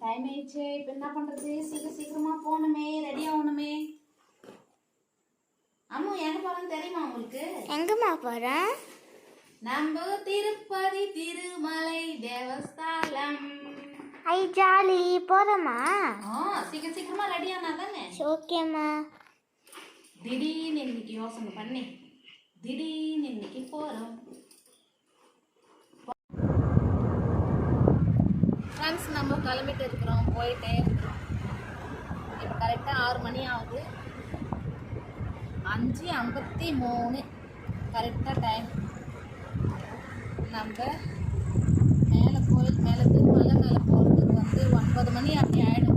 Time ஆயிடுச்சு. இப்போ என்ன பண்ணுறது சீக்கிரம் சீக்கிரமா போகணுமே. ரெடி ஆகணுமே. அம்மு எங்க போறோம்னு தெரியுமா உங்களுக்கு? எங்கம்மா போகிறேன் நம்ம திருப்பதி திருமலை தேவஸ்தானம். ஐ ஜாலி. போகிறோமா ஆ சீக்கிரம் சீக்கிரமா ரெடி ஆனா தானே? ஓகேம்மா. திடீர்னு இன்னைக்கு யோசனை பண்ணி. திடீர்னு இன்னைக்கு போறோம். ஃப்ரெண்ட்ஸ் நம்ம கிளம்பிட்டு இருக்கிறோம் போயிட்டே இருக்கிறோம். இப்போ கரெக்டாக ஆறு மணி ஆகுது. அஞ்சு ஐம்பத்தி மூணு. கரெக்டாக டைம் நம்ம மேலே கோயில் மேலே திருமலை மேலே போகிறதுக்கு வந்து ஒன்பது மணி அப்படி ஆகிடும்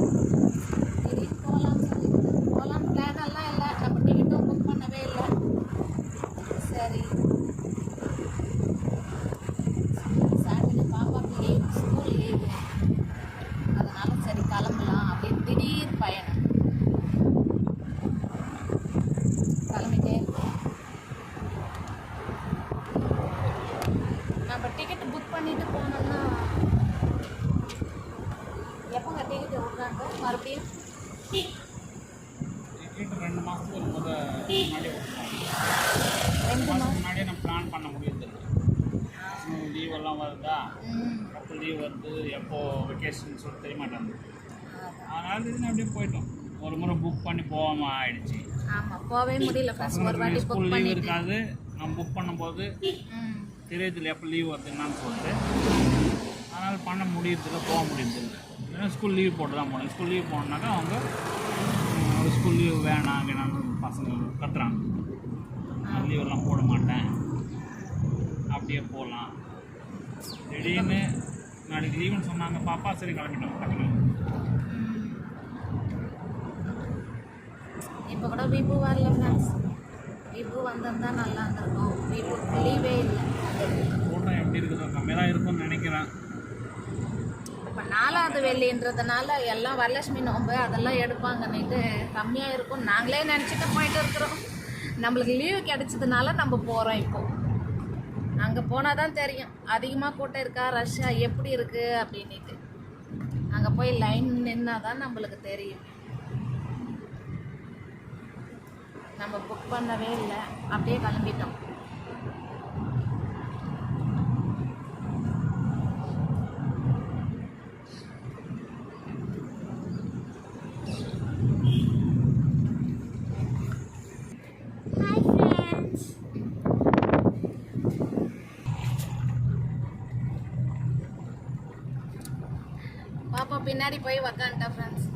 திடீர்னு போகலாம் சொல்லி போகலாம் பிளான் எல்லாம் இல்லை நம்ம டிக்கெட்டும் புக் பண்ணவே இல்லை சரி சாட்டர்டே பாப்பாக்கு லீவ் ஸ்கூல் லீவ் அதனால சரி கிளம்பலாம் அப்படின்னு திடீர் பயணம் கிளம்பிட்டே இருக்கோம். நம்ம டிக்கெட் புக் பண்ணிட்டு போனோம்னா எப்போங்க டிக்கெட் விட்றாங்க மறுபடியும் டிக்கெட் ரெண்டு மாதத்துக்கு ஒரு முத முன்னாடி முன்னாடியே நம்ம பிளான் பண்ண முடியுது லீவ் எல்லாம் வருதா? எப்போ லீவ் வருது? எப்போ வெக்கேஷன் சொல்லி தெரிய மாட்டேங்குது அதனால திடீர்னு அப்படியே போயிட்டோம். ஒரு முறை புக் பண்ணி போகாம ஆயிடுச்சு. ஆமாம் போகவே முடியல. ஃபர்ஸ்ட் ஒரு வாட்டி ஸ்கூல் புக் லீவ் இருக்காது. நம்ம புக் பண்ணும்போது ம் தெரியுதுல எப்போ லீவ் வருது என்னன்னு சொல்லிட்டு. அதனால் பண்ண முடியறதில்ல போக முடியறதில்ல. ஏன்னா ஸ்கூல் லீவ் போட்டு தான் போகணும். ஸ்கூல் லீவ் போனோம்னாக்கா அவங்க ஸ்கூல் லீவ் வேணாம் வேணாம்னு பசங்க கத்துறாங்க. நான் லீவ் எல்லாம் போட மாட்டேன். அப்படியே போகலாம் திடீர்னு நாளைக்கு லீவுன்னு சொன்னாங்க. பாப்பா சரி கிளம்பிட்டோம். டக்குனு இப்போ கூட விபு வரல ஃப்ரெண்ட்ஸ் விபு வந்திருந்தா நல்லா இருந்திருக்கும். விபுக்கு லீவே இல்லை. கூட்டம் எப்படி இருக்குதோ கம்மியாக இருக்கும்னு நினைக்கிறேன். இப்போ நாலாவது வெள்ளின்றதுனால எல்லாம் வரலட்சுமி நோம்பு அதெல்லாம் எடுப்பாங்கன்னுட்டு கம்மியாக இருக்கும். நாங்களே நினச்சிட்டு போயிட்டு இருக்கிறோம். நம்மளுக்கு லீவு கிடைச்சதுனால நம்ம போகிறோம் இப்போ. அங்கே போனால் தான் தெரியும். அதிகமாக கூட்டம் இருக்கா? ரஷ்ஷாக எப்படி இருக்குது அப்படின்ட்டு அங்கே போய் லைன் நின்னா தான் நம்மளுக்கு தெரியும். நம்ம புக் பண்ணவே இல்லை. அப்படியே கிளம்பிட்டோம் ஹாய் ஃப்ரெண்ட்ஸ் பாப்பா பின்னாடி போய் உக்காந்துட்டா ஃப்ரெண்ட்ஸ்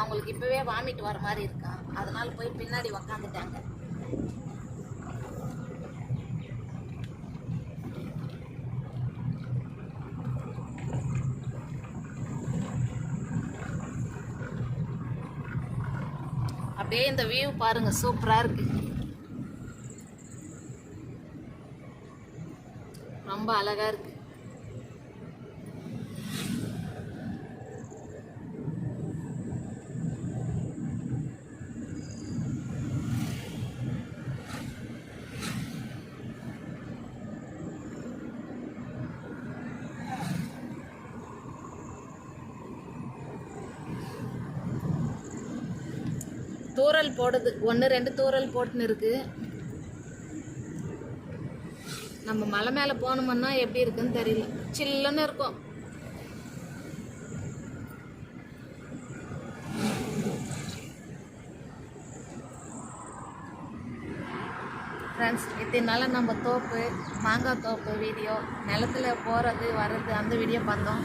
அவங்களுக்கு இப்பவே வாமிட் வர மாதிரி இருக்கா? அதனால போய் பின்னாடி உக்காந்துட்டாங்க. அப்படியே இந்த வியூ பாருங்க சூப்பரா இருக்கு. ரொம்ப அழகா இருக்கு. தூறல் போடுது. ஒன்று ரெண்டு தூறல் போட்டுன்னு இருக்கு. நம்ம மலை மேலே போனோம்னா எப்படி இருக்குன்னு தெரியல. சில்லுன்னு இருக்கும். ஃப்ரெண்ட்ஸ் இதனால நம்ம தோப்பு மாங்காய் தோப்பு வீடியோ நிலத்துல போகிறது வர்றது அந்த வீடியோ பார்த்தோம்.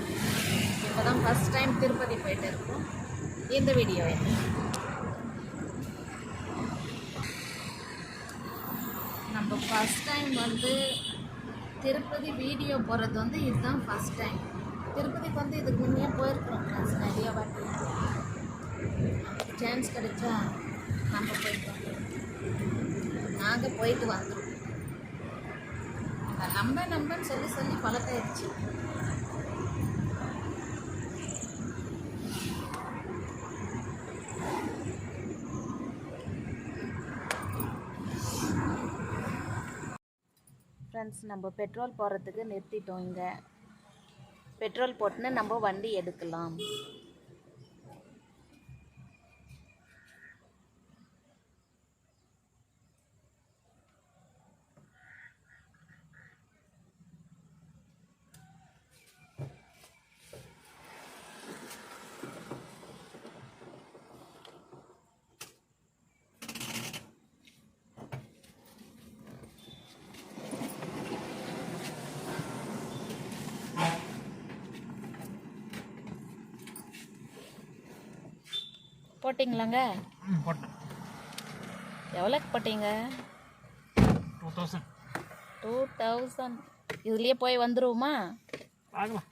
இப்போ தான் ஃபஸ்ட் டைம் திருப்பதி போயிட்டு இருக்கோம். இந்த வீடியோ நம்ம ஃபஸ்ட் டைம் வந்து திருப்பதி வீடியோ போகிறது வந்து இதுதான் ஃபஸ்ட் டைம் திருப்பதிக்கு வந்து இதுக்கு முன்னே போயிருக்கிறோம் ஃப்ரெண்ட்ஸ் நிறைய வாட்டி. சான்ஸ் கிடைச்சா நம்ம போயிட்டு வந்துடுவோம். நாங்கள் போயிட்டு வந்துடும் நம்ப நம்பன்னு சொல்லி சொல்லி பழக்காயிடுச்சு. ஃப்ரெண்ட்ஸ் நம்ம பெட்ரோல் போடுறதுக்கு நிறுத்திட்டோம் இங்கே. பெட்ரோல் போட்டுன்னு நம்ம வண்டி எடுக்கலாம். போட்டிங்களாங்க? ம் போட்டேன். எவ்வளோக்கு போட்டீங்க? டூ தௌசண்ட் டூ தௌசண்ட் இதுலேயே போய் வந்துருவோமா? பார்க்கலாம்.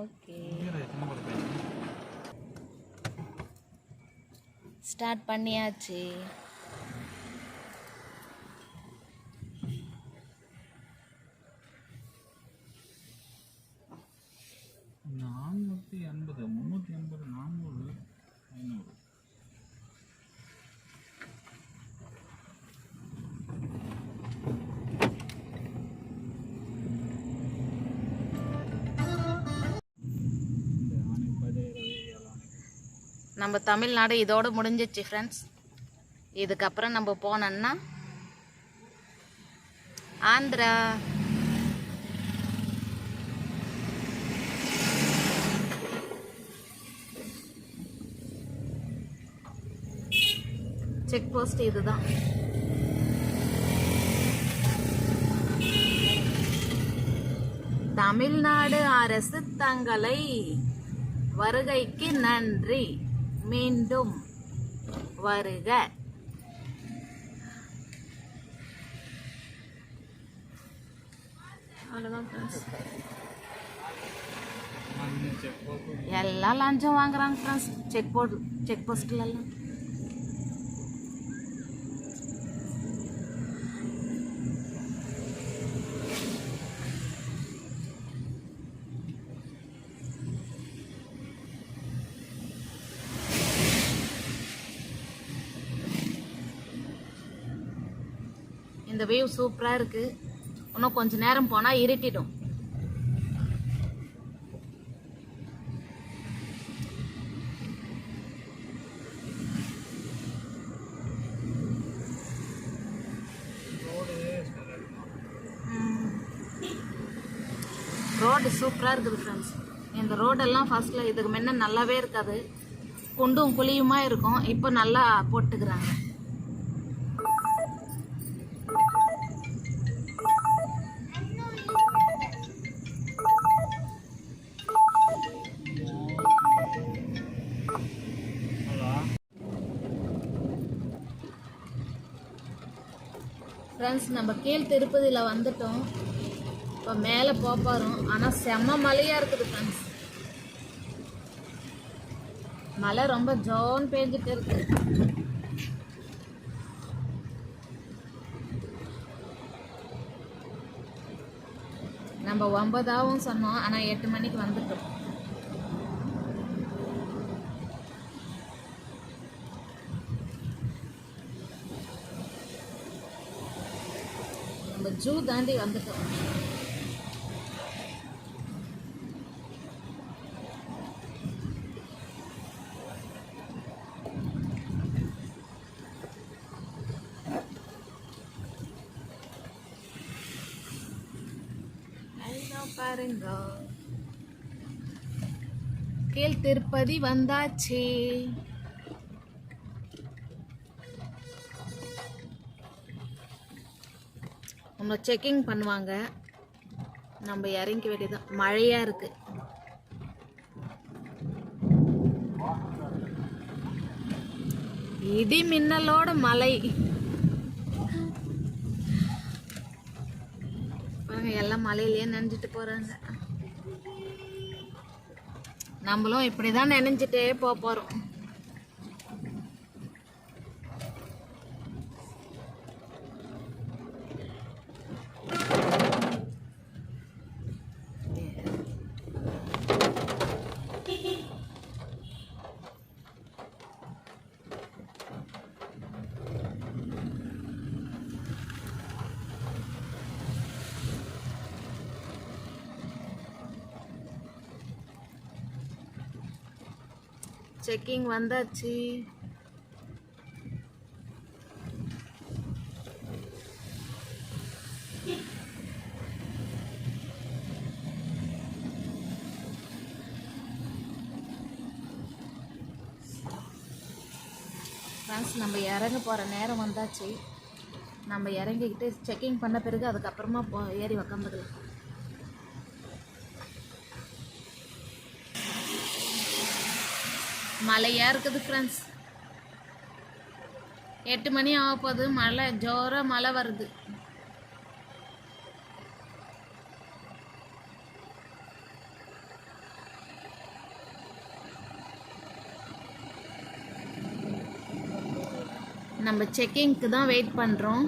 ஓகே. ஸ்டார்ட் பண்ணியாச்சு. நானூற்றி எண்பது முந்நூற்றி எண்பது நானூறு ஐநூறு. நம்ம தமிழ்நாடு இதோடு முடிஞ்சிச்சு ஃப்ரெண்ட்ஸ் இதுக்கப்புறம் நம்ம போனோன்னா ஆந்திரா. செக் போஸ்ட் இதுதான். தமிழ்நாடு அரசு தங்களை வருகைக்கு நன்றி. மீண்டும் வருக. எல்லாம் லஞ்சம் வாங்குறாங்க ஃப்ரெண்ட்ஸ் செக் போர்ட் செக் போஸ்ட்லாம் இந்த வியூ சூப்பராக இருக்குது இன்னும் கொஞ்ச நேரம் போனால் இருட்டிடும். ரோடு சூப்பராக இருக்குது ஃப்ரெண்ட்ஸ் இந்த ரோடெல்லாம் ஃபஸ்ட்டில் இதுக்கு முன்ன நல்லாவே இருக்காது. குண்டும் குழியுமா இருக்கும். இப்போ நல்லா போட்டுக்கிறாங்க. ஃப்ரெண்ட்ஸ் நம்ம கீழ் திருப்பதியில் வந்துட்டோம். இப்போ மேலே போப்பாரோம் ஆனால் செம்ம மழையாக இருக்குது ஃப்ரெண்ட்ஸ் மழை ரொம்ப ஜோன் பேஞ்சிட்டு இருக்கு. நம்ம ஒன்பதாவும் சொன்னோம். ஆனால் எட்டு மணிக்கு வந்துட்டோம். நம்ம ஜூ தாண்டி வந்துட்டோம். பாருங்க. கேள் திருப்பதி வந்தாச்சே. நம்ம செக்கிங் பண்ணுவாங்க. நம்ம இறங்கி வேண்டியதான் மழையாக இருக்கு. இடி மின்னலோட மலை எல்லாம் மலையிலேயே நினைஞ்சிட்டு போறாங்க. நம்மளும் இப்படிதான் நினைஞ்சிட்டே போக போறோம். செக்கிங் வந்தாச்சு. ஃப்ரெண்ட்ஸ் நம்ம இறங்க போகிற நேரம் வந்தாச்சு. நம்ம இறங்கிக்கிட்டு செக்கிங் பண்ண பிறகு அதுக்கப்புறமா போ ஏறி உக்காந்துக்கலாம். மழையாக இருக்குது ஃப்ரெண்ட்ஸ் எட்டு மணி ஆக போகுது. மழை ஜோராக மழை வருது. நம்ம செக்கிங்க்கு தான் வெயிட் பண்ணுறோம்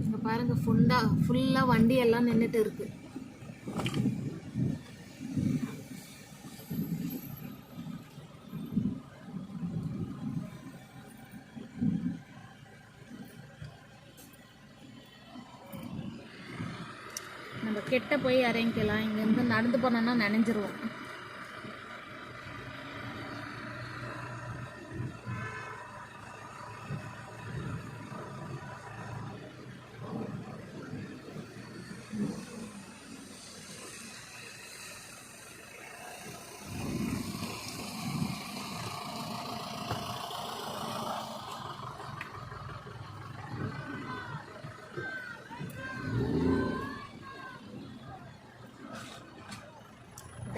இங்கே பாருங்கள் ஃபுல்லாக ஃபுல்லாக வண்டி எல்லாம் நின்றுட்டு இருக்குது நம்ம கெட்ட போய் இறங்கிக்கலாம். இங்கேருந்து நடந்து போனோம்னா நினைஞ்சிருவோம்.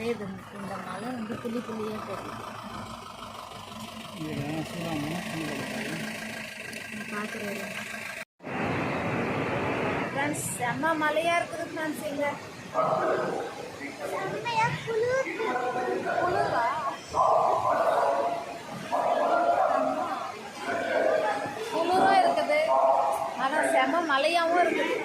அப்படியே இது இந்த மலை வந்து புள்ளி புள்ளியாக தெரியும் பார்க்குறேன் ஃப்ரெண்ட்ஸ் செம்ம மழையாக இருக்குது ஃப்ரெண்ட்ஸ் இங்கே. குளிர் குளிரா? குளிரும் இருக்குது. ஆனால் செம்ம மழையாகவும் இருக்குது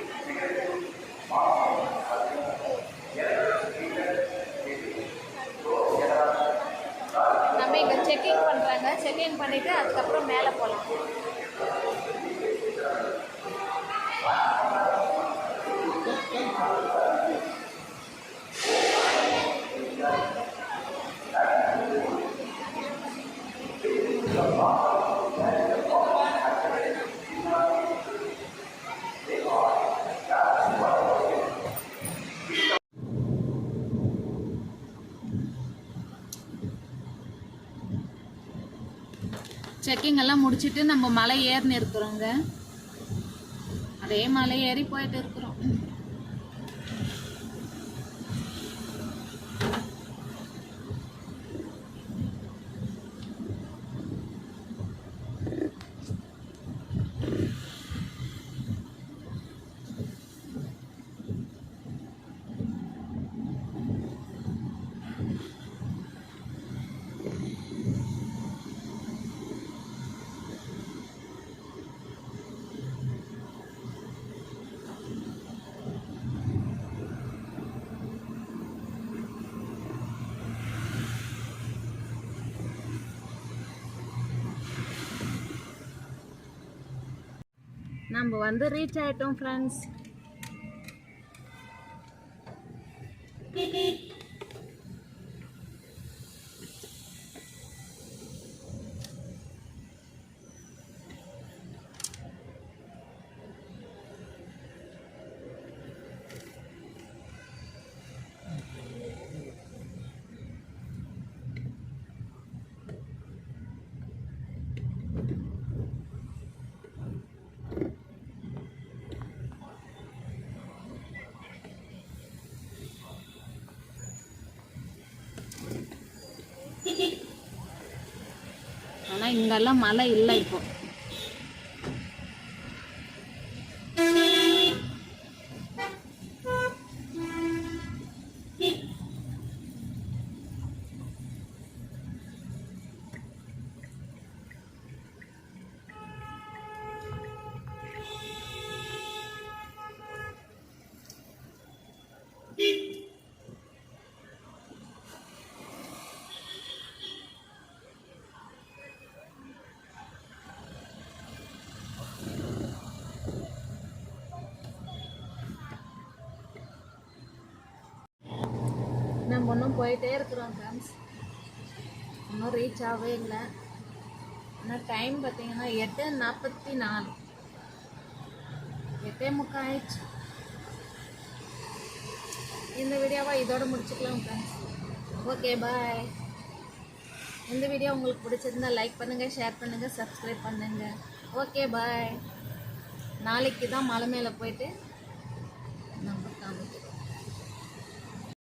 நம்ம இங்கே செக்கிங் பண்ணுறாங்க செக்கிங் பண்ணிவிட்டு அதுக்கப்புறம் மேலே போகலாம் செக்கிங் எல்லாம் முடிச்சிட்டு நம்ம மலை ஏறி இருக்கிறோங்க அதே மலை ஏறி போயிட்டு இருக்கோம். நம்ம வந்து ரீச் ஆகிட்டோம் ஃப்ரெண்ட்ஸ் ஆனால் இங்கெல்லாம் மழை இல்லை இப்போது நம்ம இன்னும் போயிட்டே இருக்கிறோம் ஃப்ரெண்ட்ஸ் இன்னும் ரீச் ஆகவே இல்லை. ஆனால் டைம் பார்த்தீங்கன்னா எட்டு நாற்பத்தி நாலு. எட்டே முக்கால் ஆயிடுச்சு இந்த வீடியோவை இதோட முடிச்சுக்கலாம் ஃப்ரெண்ட்ஸ் ஓகே பாய் இந்த வீடியோ உங்களுக்கு பிடிச்சிருந்தா லைக் பண்ணுங்கள் ஷேர் பண்ணுங்கள் சப்ஸ்கிரைப் பண்ணுங்கள் ஓகே பாய் நாளைக்கு தான் மலை மேலே போயிட்டு